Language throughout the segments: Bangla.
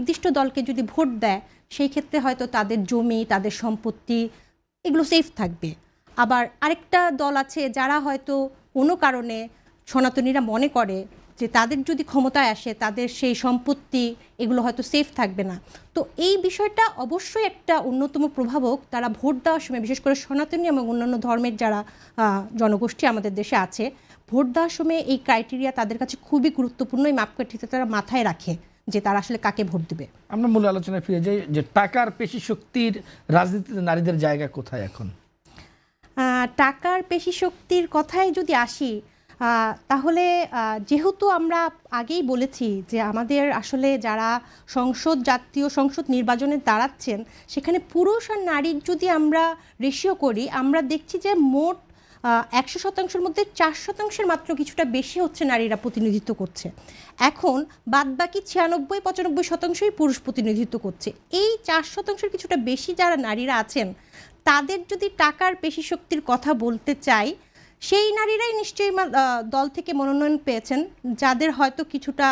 নির্দিষ্ট দলকে যদি ভোট দেয়, সেই ক্ষেত্রে হয়তো তাদের জমি, তাদের সম্পত্তি এগুলো সেফ থাকবে। আবার আরেকটা দল আছে যারা হয়তো কোনো কারণে সনাতনীরা মনে করে যে তাদের যদি ক্ষমতায় আসে, তাদের সেই সম্পত্তি এগুলো হয়তো সেফ থাকবে না। তো এই বিষয়টা অবশ্যই একটা অন্যতম প্রভাবক। তারা ভোট দেওয়ার সময়, বিশেষ করে সনাতনী এবং অন্যান্য ধর্মের যারা জনগোষ্ঠী আমাদের দেশে আছে, ভোট দেওয়ার সময় এই ক্রাইটেরিয়া তাদের কাছে খুবই গুরুত্বপূর্ণ, এই মাপকাঠিতে তারা মাথায় রাখে। যে তারা আসলে কাকে ভোট দেবে। আমরা মূল আলোচনায় ফিরে যাই যে টাকার পেশি শক্তির রাজনীতিতে নারীদের জায়গা কোথায় এখন? টাকার পেশি শক্তির কথায় যদি আসি তাহলে যেহেতু আমরা আগেই বলেছি যে আমাদের আসলে যারা সংসদ জাতীয় সংসদ নির্বাচনে দাঁড়াচ্ছেন সেখানে পুরুষ আর নারীর যদি আমরা রেশিও করি আমরা দেখছি যে মোট একশো শতাংশের মধ্যে চার শতাংশের মাত্র কিছুটা বেশি হচ্ছে নারীরা প্রতিনিধিত্ব করছে। এখন বাদ বাকি ছিয়ানব্বই, পঁচানব্বই শতাংশই পুরুষ প্রতিনিধিত্ব করছে। এই চার শতাংশের কিছুটা বেশি যারা নারীরা আছেন, তাদের যদি টাকার পেশি শক্তির কথা বলতে চাই সেই নারীরাই নিশ্চয়ই দল থেকে মনোনয়ন পেয়েছেন, যাদের হয়তো কিছুটা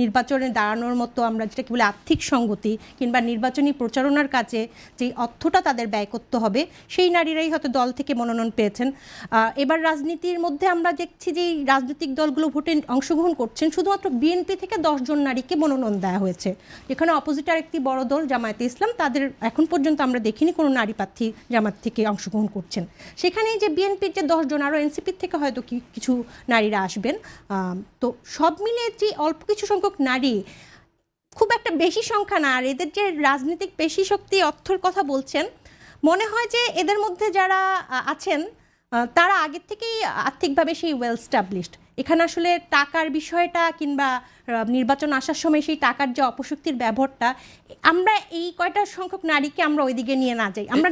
নির্বাচনে দাঁড়ানোর মতো আমরা যেটাকে বলে আর্থিক সঙ্গতি কিংবা নির্বাচনী প্রচারণার কাজে যে অর্থটা তাদের ব্যয় করতে হবে, সেই নারীরাই হয়তো দল থেকে মনোনয়ন পেয়েছেন। এবার রাজনীতির মধ্যে আমরা দেখছি যে রাজনৈতিক দলগুলো ভোটে অংশগ্রহণ করছেন, শুধুমাত্র বিএনপি থেকে দশজন নারীকে মনোনয়ন দেওয়া হয়েছে। এখানে অপোজিট আরেকটি বড় দল জামায়াতে ইসলাম, তাদের এখন পর্যন্ত আমরা দেখিনি কোনো নারী প্রার্থী জামাত থেকে অংশগ্রহণ করছেন। সেখানেই যে বিএনপির যে দশজন আরও এনসিপির থেকে হয়তো কিছু নারীরা আসবেন। তো সব মিলে যে অল্প কিছু সংখ্যক নারী, খুব একটা বেশি সংখ্যা না, আর এদের যে রাজনৈতিক পেশি শক্তি, অর্থর কথা বলছেন, মনে হয় যে এদের মধ্যে যারা আছেন তারা আগের থেকেই আর্থিকভাবে সেই ওয়েল স্টাবলিশড এখানে আসলে টাকার বিষয়টা কিংবা নির্বাচন আসার সময় সেই টাকার যে অপশক্তির ব্যবহারটা আমরা এই কয়টা সংখ্যক নারীকে আমরা ওইদিকে নিয়ে না যাই। আমরা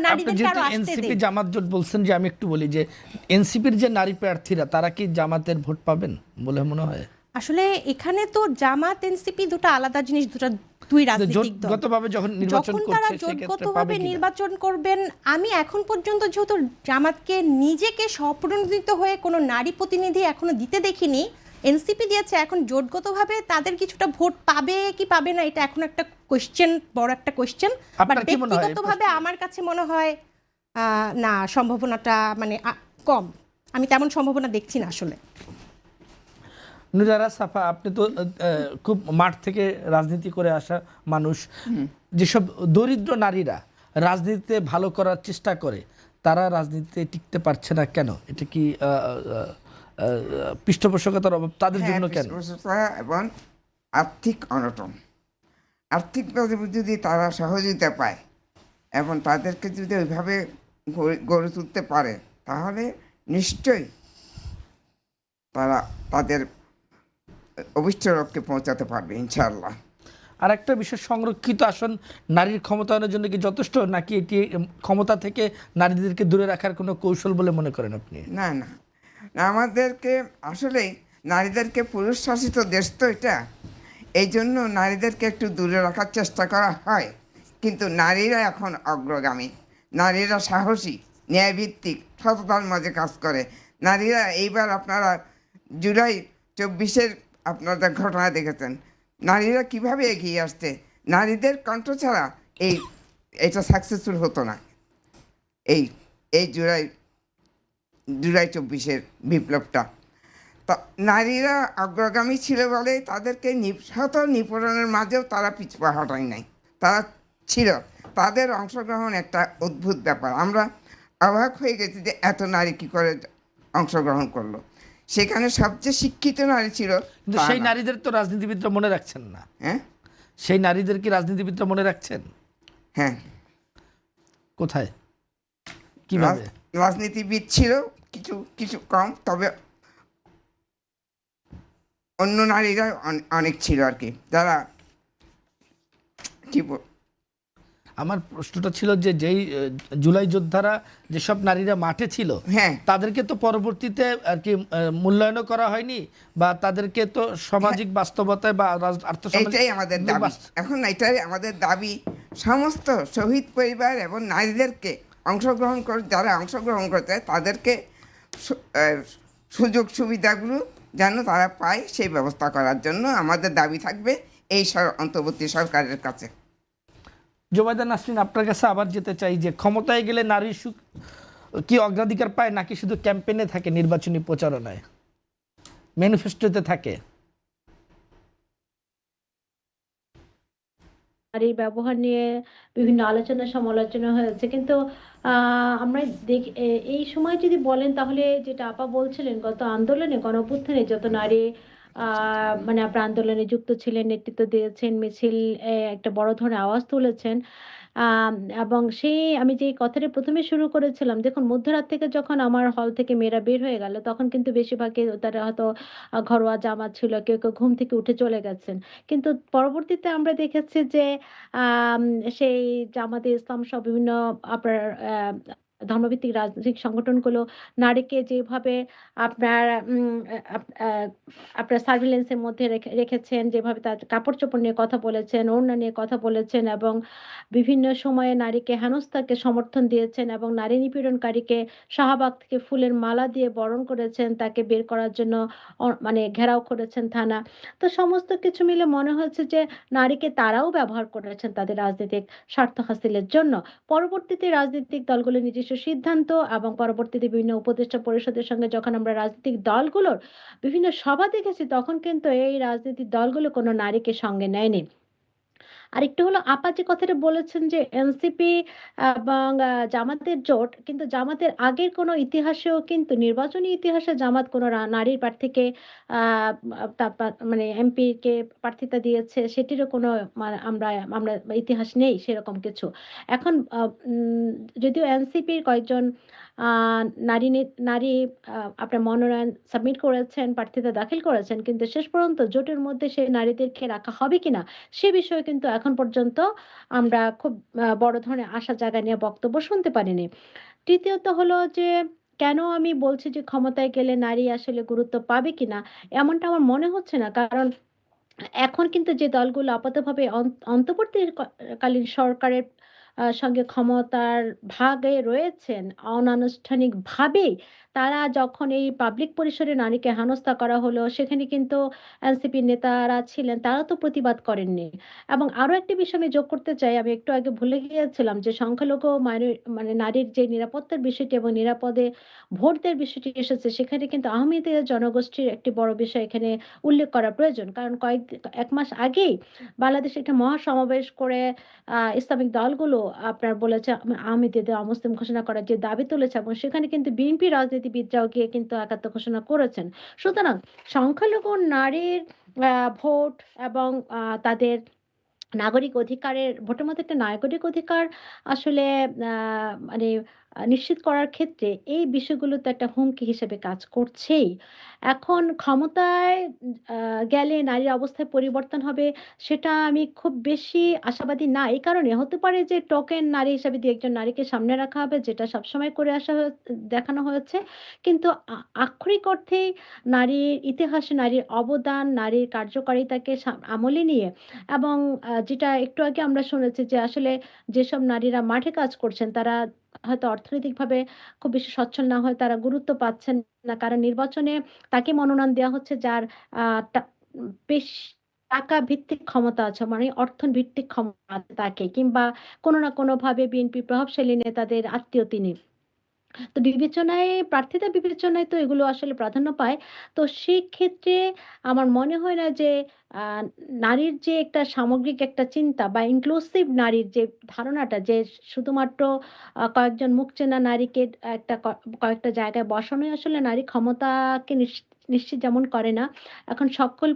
আরও আসতে এনসিপি জামাত জোট বলছেন যে আমি একটু বলি যে এনসিপির যে নারী প্রার্থীরা তারা কি জামাতের ভোট পাবেন বলে মনে হয়? আসলে এখানে তো জামাত এনসিপি দুটো আলাদা জিনিস দুটো দুই রাজনৈতিক দল। যখন নির্বাচন যখন তারা জোটগতভাবে নির্বাচন করবেন আমি এখন পর্যন্ত যেহেতু জামাতকে নিজেকে স্বপ্রণোদিত হয়ে কোনো নারী প্রতিনিধি এখনও দিতে দেখিনি এনসিপি দিয়েছে এখন জোটগতভাবে তাদের কিছুটা ভোট পাবে কি পাবে না এটা এখন একটা কোশ্চেন বড় একটা কোশ্চেন বাট ব্যক্তিগতভাবে আমার কাছে মনে হয় আহ, না সম্ভাবনাটা মানে কম। আমি তেমন সম্ভাবনা দেখছি না আসলে। নুজারা সাফা আপনি তো খুব মাঠ থেকে রাজনীতি করে আসা মানুষ। যেসব দরিদ্র নারীরা রাজনীতিতে ভালো করার চেষ্টা করে তারা রাজনীতিতে টিকতে পারছে না কেন? এটা কি পৃষ্ঠপোষকতার অভাব তাদের হ্যাঁ, জন্য কেন? এবং আর্থিক অনটন। আর্থিকভাবে যদি তারা সহযোগিতা পায় এবং তাদেরকে যদি ওইভাবে গড়ে তুলতে পারে তাহলে নিশ্চয়ই তারা তাদের অভিষ্ট লক্ষ্যে পৌঁছাতে পারবে ইনশাআল্লাহ। আর একটা বিষয় সংরক্ষিত আসন নারীর ক্ষমতায়নের জন্য কি যথেষ্ট নাকি এটি ক্ষমতা থেকে নারীদেরকে দূরে রাখার কোনো কৌশল বলে মনে করেন আপনি? না না। না, আমাদেরকে আসলে নারীদেরকে পুরুষ শাসিত দেশ তো এটা। এই জন্য নারীদেরকে একটু দূরে রাখার চেষ্টা করা হয়। কিন্তু নারীরা এখন অগ্রগামী। নারীরা সাহসী ন্যায়ভিত্তিক সততার মাঝে কাজ করে। নারীরা এইবার আপনারা জুলাই চব্বিশের আপনাদের ঘটনা দেখেছেন। নারীরা কীভাবে এগিয়ে আসছে? নারীদের কণ্ঠ ছাড়া এই, এটা সাকসেসফুল হতো না। এই এই জুলাই জুলাই চব্বিশের বিপ্লবটা। তা নারীরা অগ্রগামী ছিল বলে তাদেরকে নিঃশত নিপীড়নের মাঝেও তারা পিছপা হটাই নাই। তারা ছিল, তাদের অংশগ্রহণ একটা অদ্ভুত ব্যাপার। আমরা অবাক হয়ে গেছি যে এত নারী কী করে অংশগ্রহণ করল। সেখানে সবচেয়ে শিক্ষিত নারী ছিল কিন্তু সেই নারীদের তো রাজনীতিবিদরা মনে রাখছেন না। হ্যাঁ? সেই নারীদের কি রাজনীতিবিদরা মনে রাখছেন? হ্যাঁ। কোথায়? কীভাবে? রাজনীতিবিদ ছিল কিছু কিছু কম তবে অন্য নারীরা অনেক ছিল আর কি। যারা কি আমার প্রশ্নটা ছিল যে যেই জুলাই যোদ্ধারা যেসব নারীরা মাঠে ছিল হ্যাঁ। তাদেরকে তো পরবর্তীতে আর কি মূল্যায়নও করা হয়নি বা তাদেরকে তো সামাজিক বাস্তবতায় বা এটাই আমাদের দাবি। এখন এটাই আমাদের দাবি। সমস্ত শহীদ পরিবার এবং নারীদেরকে অংশগ্রহণ করে যারা অংশগ্রহণ করতে তাদেরকে সুযোগ সুবিধাগুলো যেন তারা পায় সেই ব্যবস্থা করার জন্য আমাদের দাবি থাকবে এই অন্তর্বর্তী সরকারের কাছে। জোবায়দা নাসরিন, আপনার কাছে আবার যেতে চাই যে ক্ষমতায় গেলে নারী সুখ কি অগ্রাধিকার পায় নাকি শুধু ক্যাম্পেইনে থাকে নির্বাচনী প্রচারণায়? ম্যানিফেস্টোতে থাকে। নারীর ব্যবহার নিয়ে বিভিন্ন আলোচনা, সমালোচনা হয়েছে। কিন্তু আমরা দেখি এই সময় যদি বলেন তাহলে যেটা আপা বলছিলেন, গত আন্দোলনে গণঅভ্যুত্থানে যত নারী মানে আপনার আন্দোলনে যুক্ত ছিলেন, নেতৃত্ব দিয়েছেন, মিছিল একটা বড় ধরনের আওয়াজ তুলেছেন। এবং সেই আমি যে কথাটা প্রথমে শুরু করেছিলাম, দেখুন, মধ্যরাত থেকে যখন আমার হল থেকে মেয়েরা বের হয়ে গেল, তখন কিন্তু বেশিরভাগই তারা হয়তো ঘরোয়া জামা ছিল, কেউ কেউ ঘুম থেকে উঠে চলে গেছেন। কিন্তু পরবর্তীতে আমরা দেখেছি যে সেই জামাতে ইসলাম সব বিভিন্ন আপনার ধর্মভিত্তিক রাজনৈতিক সংগঠনগুলো নারীকে যেভাবে আপনার আপনার সার্ভিলেন্সের মধ্যে রেখে- রেখেছেন, যেভাবে তার কাপড় চোপড় নিয়ে কথা বলেছেন, ওড়না নিয়ে কথা বলেছেন এবং বিভিন্ন সময়ে নারীকে হেনস্থাকে সমর্থন দিয়েছেন এবং নারী নিপীড়নকারীকে শাহবাগ থেকে ফুলের মালা দিয়ে বরণ করেছেন, তাকে বের করার জন্য মানে ঘেরাও করেছেন থানা। তো সমস্ত কিছু মিলে মনে হচ্ছে যে নারীকে তারাও ব্যবহার করেছেন তাদের রাজনৈতিক স্বার্থ হাসিলের জন্য। পরবর্তীতে রাজনৈতিক দলগুলো নিজস্ব সিদ্ধান্ত এবং পরবর্তীতে বিভিন্ন উপদেষ্টা পরিষদের সঙ্গে যখন আমরা রাজনৈতিক দলগুলোর বিভিন্ন সভা দেখেছি, তখন কিন্তু এই রাজনৈতিক দলগুলো কোনো নারীকে সঙ্গে নেয়নি। আরেকটু হলো আপা যে কথাটা বলেছেন যে এনসিপি এবং জামাতের জোট, কিন্তু জামাতের আগের কোনো ইতিহাসেও কিন্তু নির্বাচনী ইতিহাসে জামাত কোনো নারীর প্রার্থীকে মানে এমপি কে প্রার্থিতা দিয়েছে, সেটিরও কোনো আমরা আমরা ইতিহাস নেই সেরকম কিছু। এখন যদিও এনসিপির কয়েকজন নারী নারী আপনার মনোনয়ন সাবমিট করেছেন প্রার্থিতা দাখিল করেছেন, কিন্তু শেষ পর্যন্ত জোটের মধ্যে সেই নারীদেরকে রাখা হবে কিনা, সে বিষয়ে কিন্তু এখন পর্যন্ত আমরা খুব বড় ধরনের আশা জায়গা নিয়ে বক্তব্য শুনতে পারিনি। তৃতীয়ত হলো যে, কেন আমি বলছি যে ক্ষমতায় গেলে নারী আসলে গুরুত্ব পাবে কিনা, এমনটা আমার মনে হচ্ছে না, কারণ এখন কিন্তু যে দলগুলো আপাতভাবে অন্ত- অন্তর্বর্তীকালীন সরকারের সঙ্গে ক্ষমতার ভাগে রয়েছেন। অনানুষ্ঠানিকভাবেই তারা যখন এই পাবলিক পরিসরে নারীকে হেনস্থা করা হলো, সেখানে কিন্তু এনসিপি নেতারা ছিলেন, তারা তো প্রতিবাদ করেননি। এবং আরও একটি বিষয় আমি যোগ করতে চাই, আমি একটু আগে ভুলে গিয়েছিলাম যে সংখ্যালঘু মানে নারীর যে নিরাপত্তার বিষয়টি এবং নিরাপদে ভোট দেওয়ার বিষয়টি এসেছে, সেখানে কিন্তু আহমেদিয়া জনগোষ্ঠীর একটি বড় বিষয় এখানে উল্লেখ করা প্রয়োজন। কারণ কয়েক, এক মাস আগেই বাংলাদেশে একটা মহাসমাবেশ করে ইসলামিক দলগুলো আপনার বলেছে আহমেদিয়াদের অমুসলিম ঘোষণা করার যে দাবি তুলেছে এবং সেখানে কিন্তু বিএনপি রাজনীতিবিদরাও গিয়ে কিন্তু একাত্ম ঘোষণা করেছেন। সুতরাং সংখ্যালঘু নারীর ভোট এবং তাদের নাগরিক অধিকারের, ভোটের মধ্যে একটা নাগরিক অধিকার আসলে মানে নিশ্চিত করার ক্ষেত্রে এই বিষয়গুলো তো একটা হুমকি হিসেবে কাজ করছেই। এখন ক্ষমতায় গেলে নারীর অবস্থায় পরিবর্তন হবে, সেটা আমি খুব বেশি আশাবাদী না। এই কারণে হতে পারে যে টোকেন নারী হিসেবে দু একজন নারীকে সামনে রাখা হবে, যেটা সবসময় করে আসা দেখানো হয়েছে। কিন্তু আক্ষরিক অর্থেই নারীর ইতিহাসে নারীর অবদান, নারীর কার্যকারিতাকে আমলে নিয়ে এবং যেটা একটু আগে আমরা শুনেছি যে আসলে যেসব নারীরা মাঠে কাজ করছেন, তারা হয়তো অর্থনৈতিকভাবে খুব বেশি সচ্ছল না হয়, তারা গুরুত্ব পাচ্ছেন না। কারণ নির্বাচনে তাকে মনোনয়ন দেওয়া হচ্ছে যার বেশ টাকা ভিত্তিক ক্ষমতা আছে মানে অর্থ ভিত্তিক ক্ষমতা আছে তাকে, কিংবা কোনো না কোনো ভাবে বিএনপি প্রভাবশালী নেতাদের আত্মীয় তিনি। তো বিবেচনায় প্রার্থিতা বিবেচনায় তো এগুলো আসলে প্রাধান্য পায়। তো সেক্ষেত্রে আমার মনে হয় না যে নারীর যে একটা সামগ্রিক একটা চিন্তা বা ইনক্লুসিভ নারীর যে ধারণাটা যে শুধুমাত্র কয়েকজন মুখ চেনা নারীকে একটা কয়েকটা জায়গায় বসানোই আসলে নারী ক্ষমতাকে নিশ্চিত নিশ্চিত যেমন করে না। এখন সকল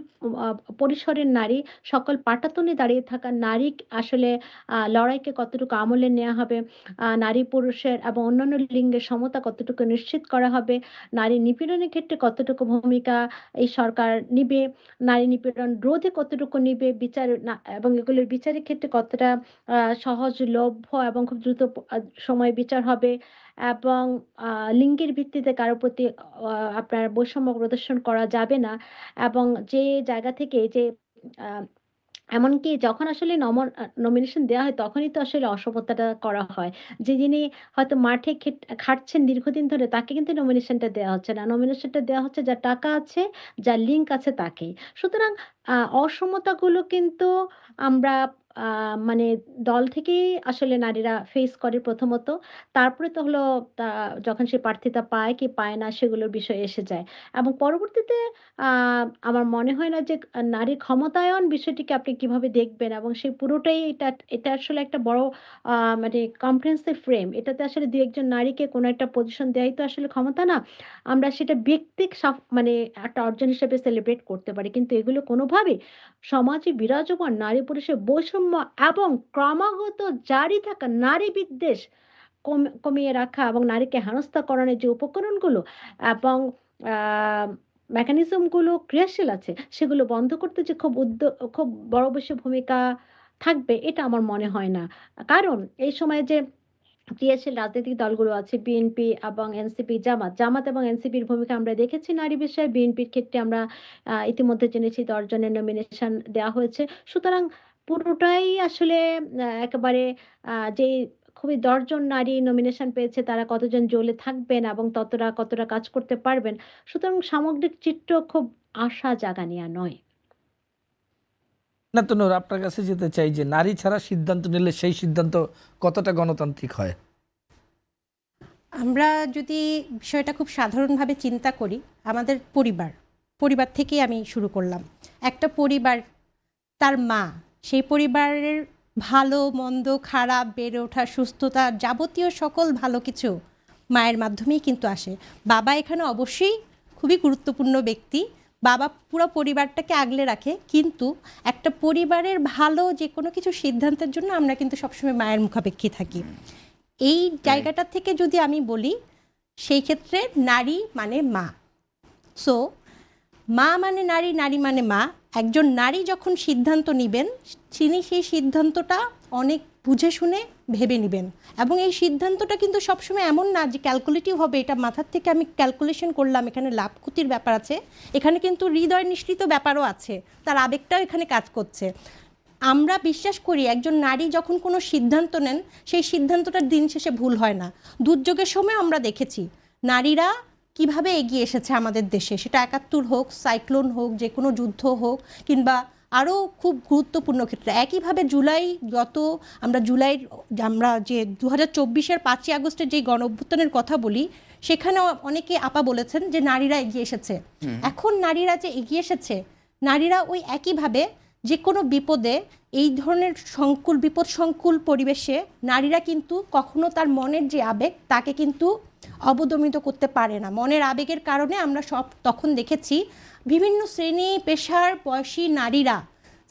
পরিসরের নারী, সকল পাটাতনে দাঁড়িয়ে থাকা নারী আসলে লড়াইকে কতটুকু আমলে নেওয়া হবে নারী পুরুষের এবং অন্যান্য লিঙ্গের সমতা কতটুকু নিশ্চিত করা হবে, নারী নিপীড়নের ক্ষেত্রে কতটুকু ভূমিকা এই সরকার নিবে, নারী নিপীড়ন রোধে কতটুকু নিবে, বিচার এবং এগুলোর বিচারের ক্ষেত্রে কতটা সহজলভ্য এবং খুব দ্রুত সময় বিচার হবে এবং লিঙ্গের ভিত্তিতে কারোর প্রতি আপনার বৈষম্য প্রদর্শন করা যাবে না। এবং যে জায়গা থেকে যে এমনকি যখন আসলে নমিনেশন দেওয়া হয়, তখনই তো আসলে অসমতাটা করা হয়। যে যিনি হয়তো মাঠে খেট- খাটছেন দীর্ঘদিন ধরে, তাকে কিন্তু নমিনেশনটা দেওয়া হচ্ছে না। নমিনেশনটা দেওয়া হচ্ছে, যার টাকা আছে, যার লিঙ্ক আছে তাকেই। সুতরাং অসমতাগুলো কিন্তু আমরা মানে দল থেকেই আসলে নারীরা ফেস করে প্রথমত। তারপরে তো হলো তা যখন সে প্রার্থিতা পায় কি পায় না সেগুলোর বিষয় এসে যায়। এবং পরবর্তীতে আমার মনে হয় না যে নারীর ক্ষমতায়ন বিষয়টিকে আপনি কীভাবে দেখবেন এবং সেই পুরোটাই এটা এটা আসলে একটা বড় মানে কম্প্রিহেন্সিভ ফ্রেম এটাতে আসলে দু একজন নারীকে কোনো একটা পজিশন দেওয়াই তো আসলে ক্ষমতা না। আমরা সেটা ব্যক্তিক সাফ- মানে একটা অর্জন হিসেবে সেলিব্রেট করতে পারি। কিন্তু এগুলো কোনোভাবে সমাজে বিরাজমান নারী পুরুষের বৈষম্য এবং ক্রমাগত জারি থাকা নারী বিদ্বেষ কম- কমিয়ে রাখা এবং নারীকে হেনস্থা করানোর যে উপকরণগুলো এবং মেকানিজমগুলো ক্রিয়াশীল আছে, সেগুলো বন্ধ করতে যে খুব উদ্যোগ খুব বড় বেশি ভূমিকা থাকবে, এটা আমার মনে হয় না। কারণ এই সময় যে ক্রিয়াশীল রাজনৈতিক দলগুলো আছে বিএনপি এবং এনসিপি জামাত। জামাত এবং এনসিপির ভূমিকা আমরা দেখেছি, নারী বিষয়ে বিএনপির ক্ষেত্রে আমরা ইতিমধ্যে জেনেছি দশ জনের নমিনেশন দেওয়া হয়েছে। সুতরাং পুরোটাই আসলে একেবারে যে খুবই দশজন নারী নমিনেশন পেয়েছে, তারা কতজন জ্বলে থাকবেন এবং ততটা, কতটা কাজ করতে পারবেন। সুতরাং সামগ্রিক চিত্র খুব আশা জাগানিয়া নয়। না তো নূর, আপনার কাছে যেতে চাই যে নারী ছাড়া সিদ্ধান্ত নিলে সেই সিদ্ধান্ত কতটা গণতান্ত্রিক হয়? আমরা যদি বিষয়টা খুব সাধারণভাবে চিন্তা করি আমাদের পরিবার পরিবার থেকেই আমি শুরু করলাম। একটা পরিবার তার মা সেই পরিবারের ভালো মন্দ খারাপ বেড়ে ওঠা সুস্থতা যাবতীয় সকল ভালো কিছু মায়ের মাধ্যমেই কিন্তু আসে। বাবা এখানে অবশ্যই খুবই গুরুত্বপূর্ণ ব্যক্তি। বাবা পুরো পরিবারটাকে আগলে রাখে কিন্তু একটা পরিবারের ভালো যে কোনো কিছু সিদ্ধান্তের জন্য আমরা কিন্তু সবসময় মায়ের মুখাপেক্ষী থাকি। এই জায়গাটা থেকে যদি আমি বলি সেই ক্ষেত্রে নারী মানে মা। সো মা মানে নারী নারী মানে মা। একজন নারী যখন সিদ্ধান্ত নেবেন তিনি সেই সিদ্ধান্তটা অনেক বুঝে শুনে ভেবে নেবেন। এবং এই সিদ্ধান্তটা কিন্তু সবসময় এমন না যে ক্যালকুলেটিভ হবে, এটা মাথার থেকে আমি ক্যালকুলেশন করলাম, এখানে লাভ ক্ষতির ব্যাপার আছে। এখানে কিন্তু হৃদয় নিঃসৃত ব্যাপারও আছে, তার আবেগটাও এখানে কাজ করছে। আমরা বিশ্বাস করি একজন নারী যখন কোনো সিদ্ধান্ত নেন, সেই সিদ্ধান্তটার দিন শেষে ভুল হয় না। দুর্যোগের সময় আমরা দেখেছি, নারীরা কীভাবে এগিয়ে এসেছে আমাদের দেশে? সেটা একাত্তর হোক, সাইক্লোন হোক যে কোনো যুদ্ধ হোক, কিংবা আরও খুব গুরুত্বপূর্ণ ক্ষেত্রে। একইভাবে জুলাই গত আমরা জুলাই আমরা যে দু হাজার চব্বিশের পাঁচই আগস্টের যে গণ অভ্যুত্থানের কথা বলি সেখানে অনেকে আপা বলেছেন যে নারীরা এগিয়ে এসেছে। এখন নারীরা যে এগিয়ে এসেছে নারীরা ওই একইভাবে যে কোনো বিপদে এই ধরনের সংকুল বিপদ সংকুল পরিবেশে নারীরা কিন্তু কখনো তার মনের যে আবেগ তাকে কিন্তু অবদমিত করতে পারে না। মনের আবেগের কারণে আমরা সব তখন দেখেছি বিভিন্ন শ্রেণি পেশার বয়সী নারীরা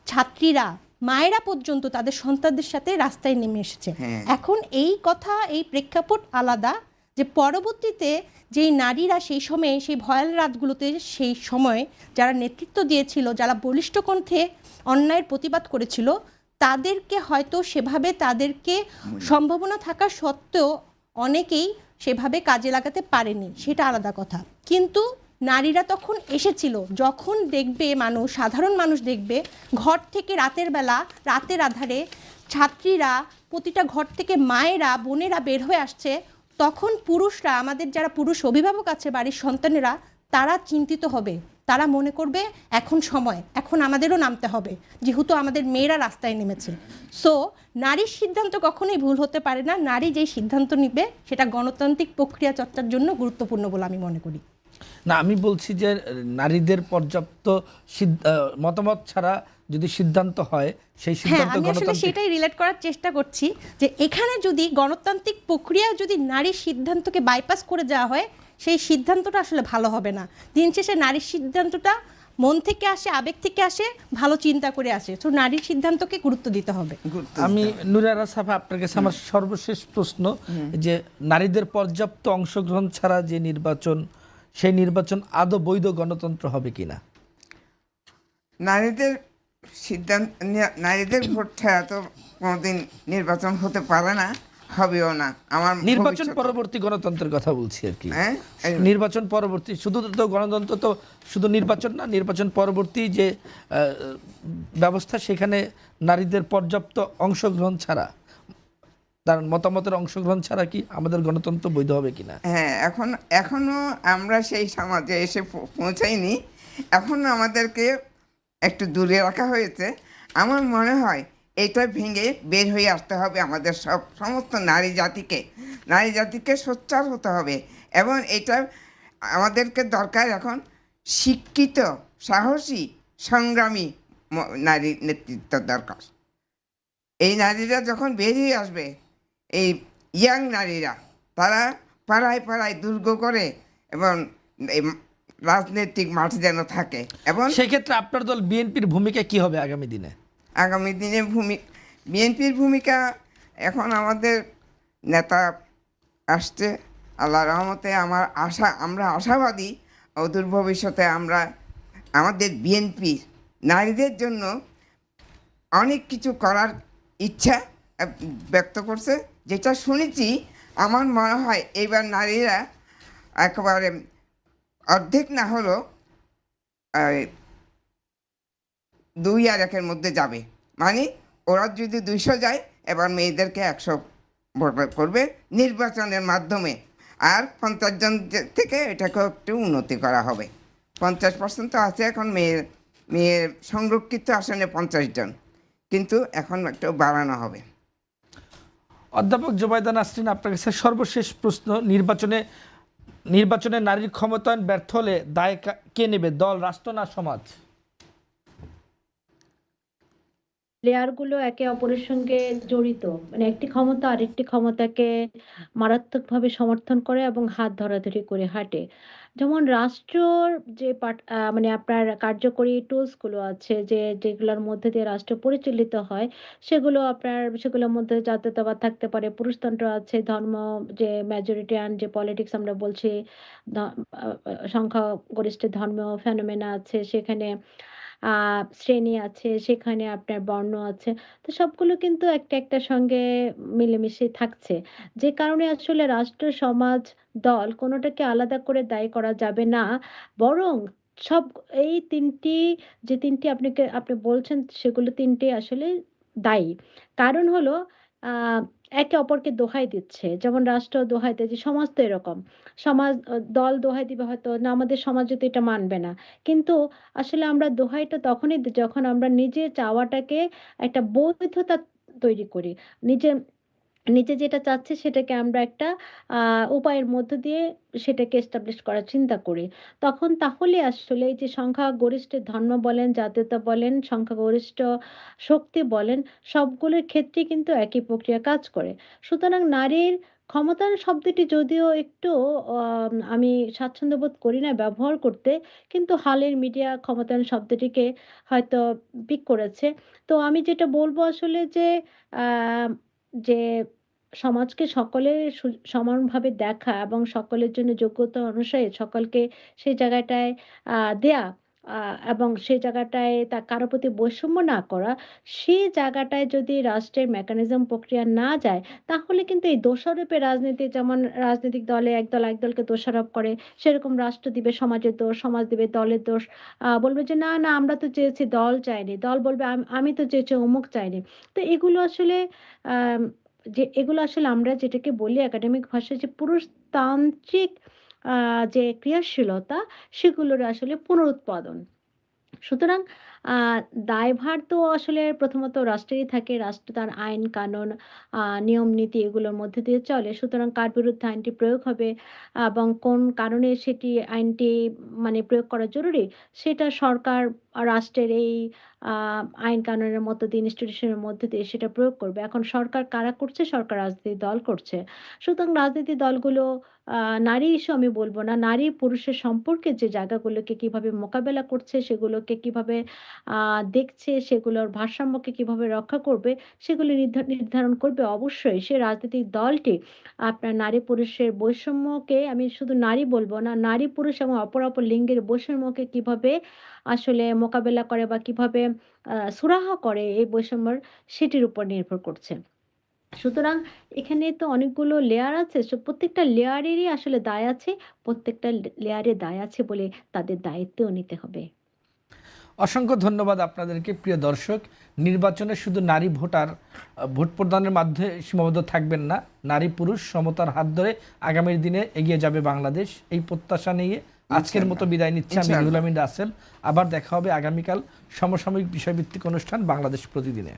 ছাত্রীরা মায়েরা পর্যন্ত তাদের সন্তানদের সাথে রাস্তায় নেমে এসেছে। হ্যাঁ। এখন এই কথা এই প্রেক্ষাপট আলাদা যে পরবর্তীতে যেই নারীরা সেই সময়ে সেই ভয়াল রাতগুলোতে সেই সময় যারা নেতৃত্ব দিয়েছিল যারা বলিষ্ঠ কণ্ঠে অন্যায়ের প্রতিবাদ করেছিল তাদেরকে হয়তো সেভাবে তাদেরকে সম্ভাবনা থাকা সত্ত্বেও অনেকেই সেভাবে কাজে লাগাতে পারেনি। সেটা আলাদা কথা। কিন্তু নারীরা তখন এসেছিল, যখন দেখবে মানুষ, সাধারণ মানুষ দেখবে, ঘর থেকে রাতের বেলা, রাতের আধারে ছাত্রীরা, প্রতিটা ঘর থেকে মায়েরা, বোনেরা বের হয়ে আসছে, তখন পুরুষরা, আমাদের যারা পুরুষ অভিভাবক আছে বাড়ির সন্তানেরা, তারা চিন্তিত হবে। তারা মনে করবে, এখন সময়, এখন আমাদেরও নামতে হবে, যেহেতু আমাদের মেয়েরা রাস্তায় নেমেছে। সো নারীর সিদ্ধান্ত কখনোই ভুল হতে পারে না। নারী যেই সিদ্ধান্ত নিবে, সেটা গণতান্ত্রিক প্রক্রিয়া চর্চার জন্য গুরুত্বপূর্ণ বলে আমি মনে করি। না আমি বলছি যে নারীদের পর্যাপ্ত মতামত ছাড়া যদি সিদ্ধান্ত হয় সেই হ্যাঁ সিদ্ধান্ত আমি আসলে সেটাই রিলেট করার চেষ্টা করছি যে এখানে যদি গণতান্ত্রিক প্রক্রিয়া যদি নারীর সিদ্ধান্তকে বাইপাস করে যাওয়া হয় সেই সিদ্ধান্তটা আসলে ভালো হবে না। দিন শেষে নারীর সিদ্ধান্তটা মন থেকে আসে আবেগ থেকে আসে ভালো চিন্তা করে আসে। তো নারীর সিদ্ধান্তকে গুরুত্ব দিতে হবে। আমি নুরারা সাফা আপনার কাছে আমার সর্বশেষ প্রশ্ন যে নারীদের পর্যাপ্ত অংশগ্রহণ ছাড়া যে নির্বাচন সেই নির্বাচন আদৌ বৈধ গণতন্ত্র হবে কিনা? নারীদের সিদ্ধান্ত নারীদের ভোট ছাড়া তো কোনোদিন নির্বাচন হতে পারে না হবেও না। আমার নির্বাচন পরবর্তী গণতন্ত্রের কথা বলছি আর কি। হ্যাঁ? নির্বাচন পরবর্তী শুধু তো গণতন্ত্র তো শুধু নির্বাচন না নির্বাচন পরবর্তী যে ব্যবস্থা সেখানে নারীদের পর্যাপ্ত অংশগ্রহণ ছাড়া তার মতামতের অংশগ্রহণ ছাড়া কি আমাদের গণতন্ত্র বৈধ হবে কিনা? হ্যাঁ এখন, এখনও আমরা সেই সমাজে এসে পৌঁছাইনি। এখনও আমাদেরকে একটু দূরে রাখা হয়েছে। আমার মনে হয় এটা ভেঙে বের হয়ে আসতে হবে আমাদের সব, সমস্ত নারী জাতিকে। নারী জাতিকে সোচ্চার হতে হবে। এবং এটা আমাদেরকে দরকার এখন শিক্ষিত, সাহসী, সংগ্রামী নারী নেতৃত্ব দরকার। এই নারীরা যখন বেরিয়ে আসবে এই ইয়াং নারীরা তারা পাড়ায় পাড়ায় দুর্গ করে এবং রাজনৈতিক মাঠ যেন থাকে। এবং সেক্ষেত্রে আপনার দল বিএনপির ভূমিকা কি হবে আগামী দিনে? আগামী দিনে ভূমি বিএনপির ভূমিকা এখন আমাদের নেতা আসছে আল্লাহ রহমতে আমার আশা আমরা আশাবাদী অদূর ভবিষ্যতে আমরা আমাদের বিএনপি নারীদের জন্য অনেক কিছু করার ইচ্ছা ব্যক্ত করছে। যেটা শুনেছি আমার মনে হয় এইবার নারীরা একেবারে অর্ধেক না আহ, দুই আর একের মধ্যে যাবে। মানে ওরা যদি দুইশো যায় এবার মেয়েদেরকে একশো ভোট করবে নির্বাচনের মাধ্যমে। আর পঞ্চাশ জন থেকে এটাকে একটু উন্নতি করা হবে। পঞ্চাশ পার্সেন্ট তো আছে এখন মেয়ের মেয়ের সংরক্ষিত আসনে পঞ্চাশ জন। কিন্তু এখন একটু বাড়ানো হবে। অধ্যাপক জোবায়দা নাসরিন, আপনার কাছে সর্বশেষ প্রশ্ন, নির্বাচনে নির্বাচনে নারীর ক্ষমতায়ন ব্যর্থ হলে দায় কা- কে নেবে, দল, রাষ্ট্র না সমাজ? লেয়ারগুলো একে অপরের সঙ্গে জড়িত। মানে একটি ক্ষমতা আরেকটি ক্ষমতাকে মারাত্মকভাবে সমর্থন করে এবং হাত ধরাধরি করে হাঁটে। যেমন রাষ্ট্রর যে পাট- মানে আপনার কার্যকরী টুলসগুলো আছে, যে, যেগুলোর মধ্যে দিয়ে রাষ্ট্র পরিচালিত হয়, সেগুলো আপনার, সেগুলোর মধ্যে জাতীয়তাবাদ থাকতে পারে, পুরুষতন্ত্র আছে, ধর্ম, যে মেজরিটিয়ান যে পলিটিক্স আমরা বলছি সংখ্যাগরিষ্ঠ ধর্ম ফেনোমেনা আছে, সেখানে শ্রেণি আছে, সেখানে আপনার বর্ণ আছে। তো সবগুলো কিন্তু একটা একটা সঙ্গে মিলেমিশে থাকছে। যে কারণে আসলে রাষ্ট্র, সমাজ, দল কোনোটাকে আলাদা করে দায়ী করা যাবে না। বরং সব এই তিনটি, যে তিনটি আপনাকে, আপনি বলছেন সেগুলো তিনটি আসলে দায়ী। কারণ হলো আহ একে অপরকে দোহাই দিচ্ছে। যেমন রাষ্ট্র দোহাই দিচ্ছে সমাজ তো এরকম। সমাজ দল দোহাই দিবে হয়তো, না আমাদের সমাজ যদি এটা মানবে না। কিন্তু আসলে আমরা দোহাইটা তখনই যখন আমরা নিজের চাওয়াটাকে একটা বৈধতা তৈরি করি। নিজে নিজে যেটা চাচ্ছি সেটাকে আমরা একটা উপায়ের মধ্য দিয়ে সেটাকে এস্টাবলিশ করার চিন্তা করি। তখন তাহলে আসলে এই যে সংখ্যাগরিষ্ঠ ধর্ম বলেন জাতীয়তা বলেন সংখ্যাগরিষ্ঠ শক্তি বলেন সবগুলোর ক্ষেত্রে কিন্তু একই প্রক্রিয়া কাজ করে। সুতরাং নারীর ক্ষমতায়ন শব্দটি যদিও একটু আম, স্বাচ্ছন্দ্য বোধ করি না ব্যবহার করতে কিন্তু হালের মিডিয়া ক্ষমতায়ন শব্দটিকে হয়তো পিক করেছে। তো আমি যেটা বলব আসলে যে যে সমাজকে সকলে সমানভাবে দেখা এবং সকলের জন্য যোগ্যতা অনুসারে সকলকে সেই জায়গাটায় দেয়া এবং সেই জায়গাটায় তা কারও প্রতি বৈষম্য না করা সেই জায়গাটায় যদি রাষ্ট্রের মেকানিজম প্রক্রিয়া না যায়, তাহলে কিন্তু এই দোষারোপে রাজনীতি, যেমন রাজনৈতিক দলে একদল একদলকে দোষারোপ করে, সেরকম রাষ্ট্র দিবে, সমাজের দোষ, সমাজ দিবে, দলের দোষ বলবে যে না না, আমরা তো চেয়েছি দল চাইনি, দল বলবে "আম- তো চেয়েছি অমুক চাইনি। তো এগুলো আসলে যে, এগুলো আসলে আমরা যেটাকে বলি একাডেমিক ভাষায় যে পুরুষতান্ত্রিক যে ক্রিয়াশীলতা সেগুলোর আসলে পুনরুৎপাদন। সুতরাং দায়ভার তো আসলে প্রথমত রাষ্ট্রেরই থাকে। রাষ্ট্র তার আইন, কানুন নিয়ম, নীতি এগুলোর মধ্যে দিয়ে চলে। সুতরাং কার বিরুদ্ধে আইনটি প্রয়োগ হবে এবং কোন কারণে সেটি আইনটি মানে প্রয়োগ করা জরুরি, সেটা সরকার রাষ্ট্রের এই আইন কানুনের মধ্য দিয়ে ইনস্টিটিউশনের মধ্যে দিয়ে সেটা প্রয়োগ করবে। এখন সরকার কারা করছে? সরকার রাজনীতি দল করছে। সুতরাং রাজনৈতিক দলগুলো নারী ইস্যু আমি বলব না। নারী পুরুষের সম্পর্কে যে জায়গাগুলোকে কীভাবে মোকাবেলা করছে, সেগুলোকে কীভাবে দেখছে সেগুলোর ভারসাম্যকে কীভাবে রক্ষা করবে, সেগুলো নির্ধা- নির্ধারণ করবে, অবশ্যই সে রাজনৈতিক দলটি আপনার নারী পুরুষের বৈষম্যকে, আমি শুধু নারী বলব না, নারী পুরুষ এবং অপর অপর লিঙ্গের বৈষম্যকে কীভাবে আসলে মোকাবেলা করে বা কীভাবে সুরাহা করে এই বৈষম্যর সেটির উপর নির্ভর করছে। সুতরাং এখানে তো অনেকগুলো লেয়ার আছে প্রত্যেকটা লেয়ারেরই আসলে দায় আছে, প্রত্যেকটা লেয়ারে দায় আছে বলে তাদের দায়িত্বও নিতে হবে। অসংখ্য ধন্যবাদ আপনাদেরকে প্রিয় দর্শক। নির্বাচনে শুধু নারী ভোটার ভোট প্রদানের মাধ্যমে সীমাবদ্ধ থাকবেন না। নারী পুরুষ সমতার হাত ধরে আগামীর দিনে এগিয়ে যাবে বাংলাদেশ। এই প্রত্যাশা নিয়ে আজকের মতো বিদায় নিচ্ছি আমি গুলামিন রুহুল আমিন রাসেল। আবার দেখা হবে আগামীকাল সমসাময়িক বিষয়ভিত্তিক অনুষ্ঠান বাংলাদেশ প্রতিদিনে।